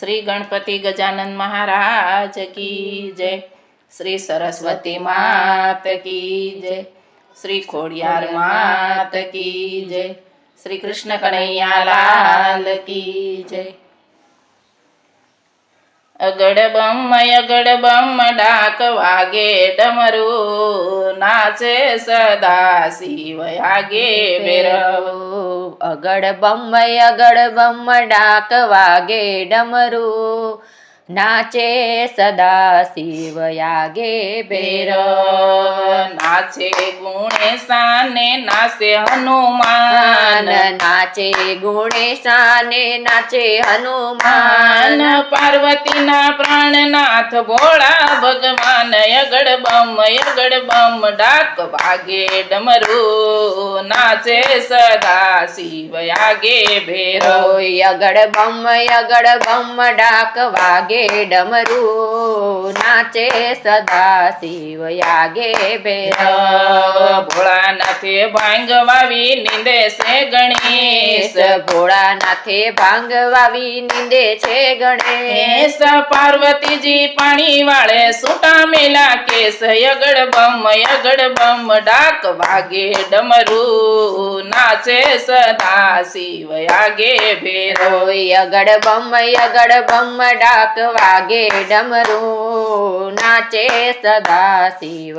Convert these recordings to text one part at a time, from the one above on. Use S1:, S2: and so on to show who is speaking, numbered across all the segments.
S1: શ્રી ગણપતિ ગજાનંદ મહારાજ કી જય. શ્રી સરસ્વતી માત કી જય. શ્રી ખોડિયાર માત કી જય. શ્રી કૃષ્ણ કનૈયા લાલ કી જય. અગડ બમ અગડ બમ, ડાક વાગે ડમરું. નાચે સદા શિવ આગે ભેરવ
S2: અગડ બમ અગડ બમ ડાક વાગે ડમરું નાચે સદા શિવ યાગે
S1: ભેર
S2: ભેર
S1: નાચે ગુણેશાને નાચે હનુમાન
S2: માન નાચે ગુણેશાને નાચે
S1: માન
S2: હનુમાન
S1: પાર્વતીના પ્રાણનાથ ભોળા ભગવાન યગડ બમ યગડ બમ ડાક વાગે ડમરું નાચે સદા શિવ આગે ભેરો
S2: યગડ બમ યગડ બમ ડાક વાગે ડમરું નાચે સદા શિવ યાગે ભેરવ
S1: ભોળાનાથે ભાંગ વાવી નિંદે છે ગણેશ
S2: ભોળાનાથે ભાંગ વાવી નિંદે છે ગણેશ
S1: ગણેશ પાર્વતીજી પાણી વાળે સુટા મેલા કેસ યગડ બમ યગડ બમ ડાક વાગે ડમરું નાચે સદા શિવ આગે ભેરો
S2: ઓય અગડ બમ અગડ બમ ડાક વાગે ડમરું નાચે સદા શિવ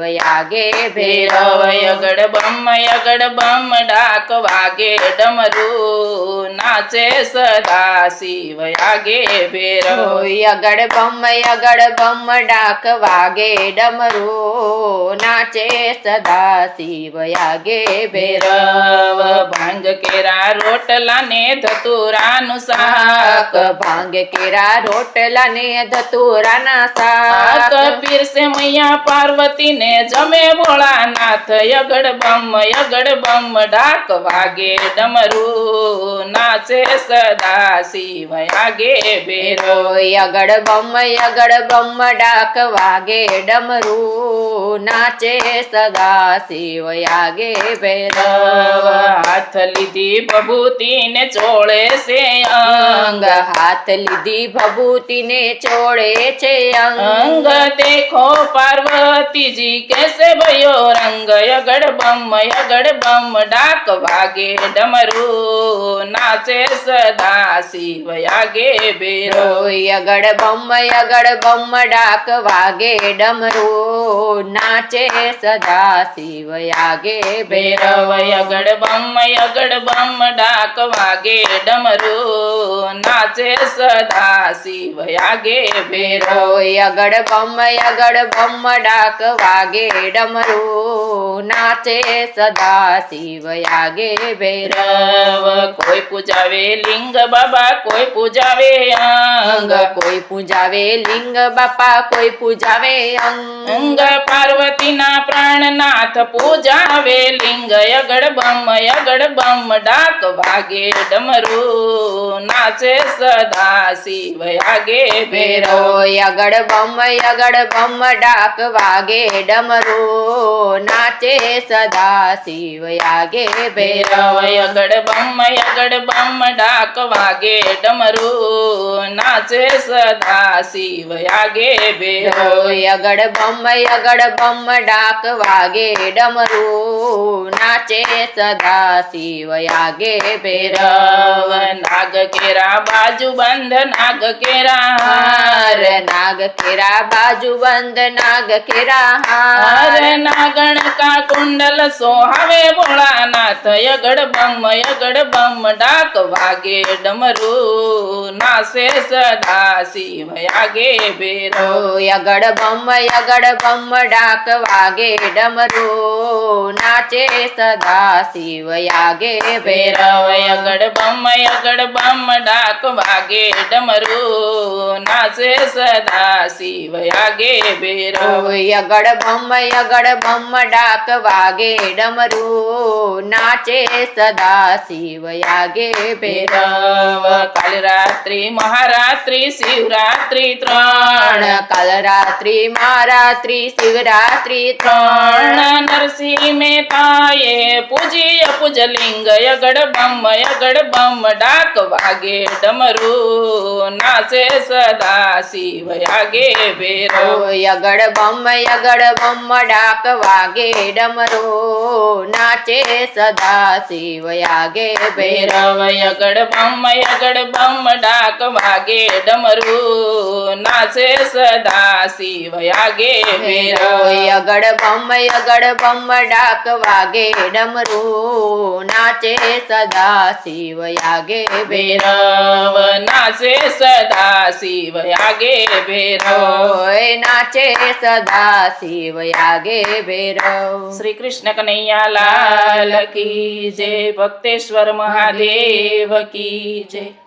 S1: ભેરવ
S2: ભેરવ
S1: યગડ બમ યગડ બમ ડાક વાગે ડમરું નાચે સદા શિવ આગે ભેરો
S2: ઓય અગડ બમ અગડ બમ ડાક વાગે ડમરું નાચે સદા શિવ યાગે
S1: ભેરવ
S2: ભેરવ
S1: ભાંગ કેરા રોટલા ને ધતુરાનું
S2: શાક. ભાંગ કેરા રોટલા ને ધતુરાના
S1: શાક. પીરસે મૈયા પાર્વતી ને જમે ભોળાનાથ. યગડ બમ યગડ બમ ડાક વાગે ડમરું નાચે સદા શિવ આગે ભેરો.
S2: યગડ બમ યગડ બમ ડાક વાગે ડમરું નાચે સદા શિવ યાગે ભૈરવ.
S1: હાથ લીધી ભભૂતિ ને ચોળે છે
S2: અંગ. હાથ લીધી ભભૂતિ ને ચોળે છે અંગ.
S1: અંગ દેખો પાર્વતીજી કેસે ભયો રંગ યગડ બમ યગડ બમ ડાક વાગે ડમરું. નાચે સદા શિવ આગે ભેરો
S2: યગડ બમ યગડ બમ ડાક વાગે ડમરો. નાચે સદા શિવ યાગે
S1: ભૈરવ યગડ બમ યગડ બમ ડાક વાગે ડમરો. નાચે સદા શિવ યાગે ભેરો
S2: યગડ બમ યગડ બમ ડાક વાગે ડમરો. નાચે સદા શિવ યાગે ભૈરવ
S1: કોઈ કોઈ પૂજાવે લિંગ બાબા કોઈ પૂજાવે અંગ.
S2: કોઈ પૂજાવે લિંગ બાપા કોઈ પૂજાવે અંગ.
S1: પાર્વતીના પ્રાણનાથ પૂજાવે લિંગ યગડ બમ યગડ બમ ડાક વાગે ડમરુ. નાચે સદા શિવ આગે
S2: ભેરો. યગડ બમ યગડ બમ ડાક વાગે ડમરો. નાચે સદા શિવ યાગે ભેરો
S1: યગડ બમ યગડ બમ ડાક વાગે ડમરું નાચે સદા શિવ આગે ભેરો
S2: યગડ બમ યગડ બમ ડાક વાગે ડમરો નાચે સદા શિવ યાગે
S1: ભૈરવ
S2: ભૈરવ
S1: નાગ કેરા બાજુ બંધ નાગ કેરા
S2: હાર
S1: હાર
S2: નાગ કેરા બાજુ બંધ નાગ કેરા
S1: હાર
S2: હાર
S1: નાગણ કા કુંડલ સોહાવે ભોળાનાથ યગડ બમ ડાક વાગે ડમરો નાસે સદા શિવ આગે ભેરો.
S2: યગડ બમ યગડ બમ ડાક વાગે ડમરો નાચે સદા શિવ યાગે
S1: ભૈરવ
S2: ભૈરવ
S1: યગડ બમ યગડ બમ ડાક વાગે ડમરો નાચે સદા શિવ આગે ભેરવ
S2: યગડ બમ યગડ બમ ડાક વાગે ડમરો નાચે સદા શિવ યાગે ભેરવ.
S1: કાલ રાત્રિ મહારાત્રિ શિવરાત્રિ
S2: ત્રણ.
S1: કાલરાત્રિ
S2: કાલ રાત્રિ મહારાત્રિ શિવરાત્રિ ત્રણ.
S1: નરસિંહ મહેતાએ પૂજ્ય પૂજલિંગ યગડ બમ યગડ બમ ડાક વાગે ડમરુ. નાચે સદા શિવ
S2: યાગે
S1: ભેરવ.
S2: યગડ બમ યગડ બમ ડાક વાગે ડમરો. નાચે સદા શિવ યાગે ભૈરવ.
S1: ભૈરવ યગડ બમ યગડ બમ ડાક વાગે ડમરું. નાચે સદા શિવયાગે આગે
S2: ભૈરવ
S1: ભૈરવ
S2: યગડ બમ યગડ બમ ડાક વાગે ડમરો. નાચે સદા શિવયાગે ભેરવ
S1: નાચે સદા શિવયાગે ભેરવ
S2: નાચે સદા શિવયાગે ભેરવ
S1: શ્રી કૃષ્ણ કનૈયા લાલ કી જય ભક્તેશ્વર મહાદેવ. કી જય.